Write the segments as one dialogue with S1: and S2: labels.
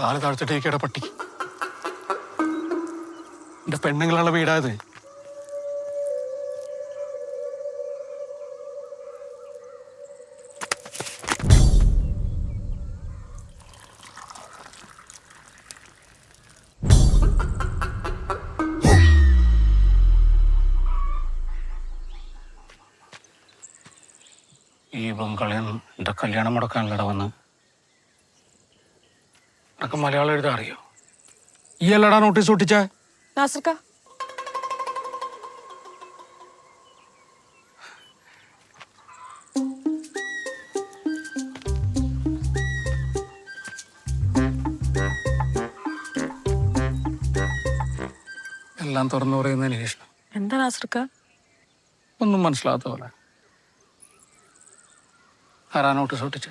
S1: കാൽ താഴ്ത്തിട്ടേക്കട പട്ടി. എന്റെ പെണ്ണുങ്ങളുള്ള വീടായത് ഈ ബംഗാളിയൻ എന്റെ കല്യാണം മുടക്കാനല്ലട വന്ന്. നിനക്ക് മലയാളം എഴുതാൻ അറിയോ? ഈ അല്ലടാ നോട്ടീസ് ഒട്ടിച്ചേ.
S2: നാസർക്ക.
S1: എല്ലാം തുറന്നു പറയുന്ന നിരീക്ഷണം
S2: എന്താ നാസർക്ക?
S1: ഒന്നും മനസ്സിലാത്ത പോലെ. ആരാ നോട്ടീസ് ഒട്ടിച്ചേ?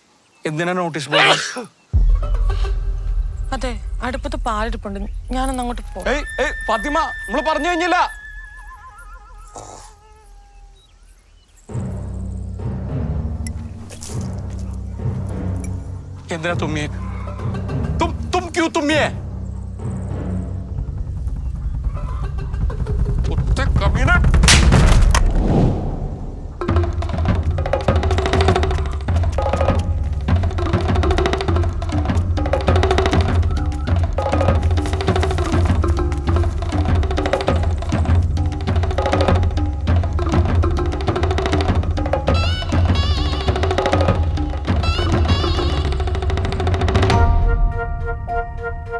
S1: എന്തിനാ നോട്ടീസ് ബോർഡ്
S2: അതെ അടുപ്പത്ത് പാലിരിപ്പുണ്ട്. ഞാനൊന്ന് അങ്ങോട്ട് പോ
S1: ഏയ് ഏയ് ഫാത്തിമ നമ്മൾ പറഞ്ഞു കഴിഞ്ഞില്ല. എന്തിനാ തുമ്മിയെ? തും തും ക്യൂ തുമ്മിയെ?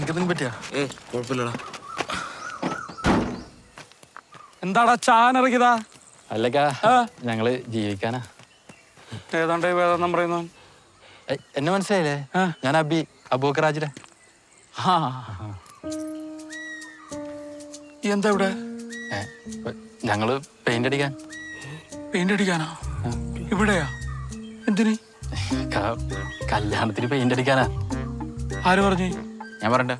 S3: നിനക്കെന്തെങ്കിലും പറ്റിയാ?
S4: ഏ കുഴപ്പമില്ലടാ.
S1: എന്താടാ ചാനിറങ്ങിയതാ
S3: അല്ലക്കാ ഞങ്ങൾ ജീവിക്കാനാ.
S1: ഏതാണ്ട് വേദം പറയുന്നു.
S3: എന്നെ മനസ്സിലായില്ലേ? ഞാൻ അബി അബൂക്കറാജിലെ
S1: എന്താ ഇവിടെ?
S3: ഞങ്ങൾ പെയിന്റ് അടിക്കാൻ.
S1: പെയിന്റ് അടിക്കാനാ? ഇവിടെയാ? എന്തിന്?
S3: കല്യാണത്തിന് പെയിന്റ് അടിക്കാനാ.
S1: ആര് പറഞ്ഞു?
S3: ഞാൻ
S1: പറയണ്ട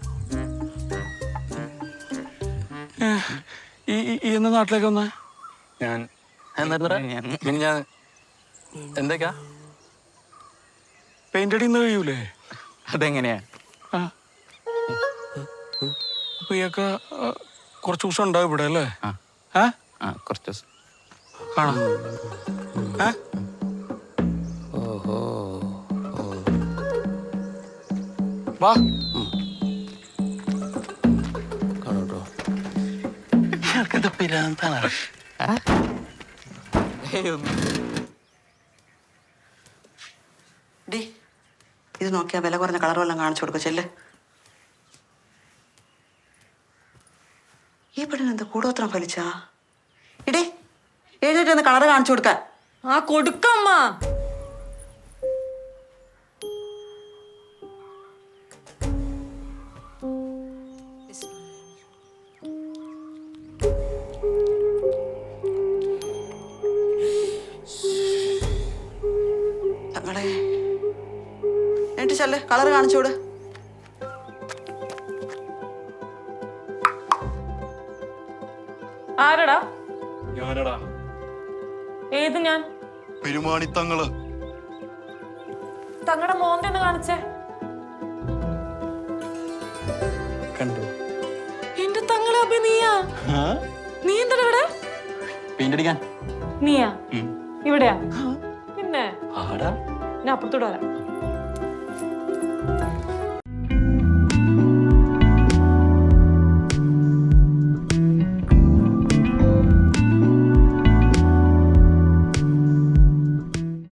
S1: ഈ ഈ- ഈ എന്ന നാട്ടിലേക്ക് വന്ന?
S3: ഞാൻ. പിന്നെ ഞാൻ എന്തൊക്കെയാ?
S1: പെയിന്റ് അടിന്ന് കഴിയൂലേ?
S3: അതെങ്ങനെയാ?
S1: ആ. അപ്പൊ ഇയൊക്കെ കുറച്ച് ദിവസം ഉണ്ടാവും ഇവിടെ അല്ലേ?
S3: ആ.
S1: ഏ?
S3: കുറച്ച് ദിവസം.
S1: കാണാം
S4: ഓഹോ.
S1: വാ.
S5: ഡി ഇത് നോക്കിയാൽ വില കുറഞ്ഞ കളർ വല്ലതും കാണിച്ചു കൊടുക്കുക ചെല്ലേ. ഈ പെണ്ണിന് എന്താ കൂടോത്രം ഫലിച്ചാ? ഇടേ എഴുന്നേറ്റ് കളർ കാണിച്ചു കൊടുക്കാൻ
S2: ആ കൊടുക്കമ്മ
S5: എന്നിട്ട് ചെല്ല് കളർ കാണിച്ചു കൊടു.
S2: ആരടാ?
S1: ഞാനടാ.
S2: ഏത് ഞാൻ?
S1: പെരുമാണിത്തങ്ങൾ.
S2: തങ്ങളുടെ മോന്തെന്ന് കാണിച്ചേ.
S3: കണ്ടു.
S2: എന്റെ തങ്ങളെ അപ്പൊ നീയാ? നീ എന്താ ഇവിടെ?
S3: പെയിന്റ് അടിക്കാൻ.
S2: നീയാ? ഇവിടെയാ? പിന്നെ?
S3: ആടാ.
S2: ഞാൻ അപ്പുറത്തോട്ട് വരാം.